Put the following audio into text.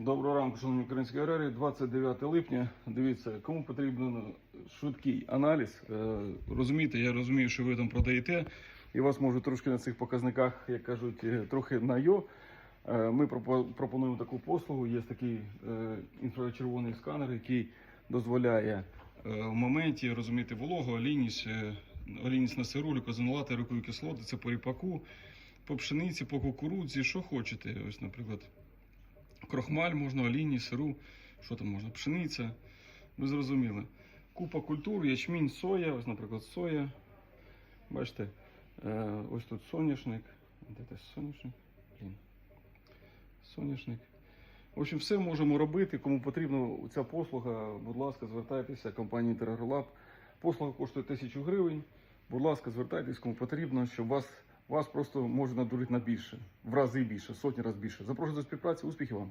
Доброго ранку, шановні українські аграрії. 29 липня. Дивіться, кому потрібен швидкий аналіз. Е, Розумієте, я розумію, що ви там продаєте, і вас можуть трошки на цих показниках, як кажуть, е, трохи на йо. Е, Ми пропонуємо таку послугу. Є такий інфрачервоний сканер, який дозволяє в моменті розуміти вологу, олійність, олійність на сиру, лікозинолати, рікові кислоти, це по ріпаку, по пшениці, по кукурудзі, що хочете. Ось, наприклад. Крохмаль можна, олійні, сиру, що там можна, пшениця. Ви зрозуміли. Купа культур, ячмінь, соя, ось, наприклад, соя. Бачите, е, ось тут соняшник. Де це соняшник? Блін. Соняшник. В общем, все можемо робити. Кому потрібна ця послуга, будь ласка, звертайтеся, компанія Інтергролаб. Послуга коштує тисячу гривень. Будь ласка, звертайтесь, кому потрібно, щоб вас, вас просто може надурити на більше, в рази більше, сотні разів більше. Запрошую до співпраці, успіхів вам!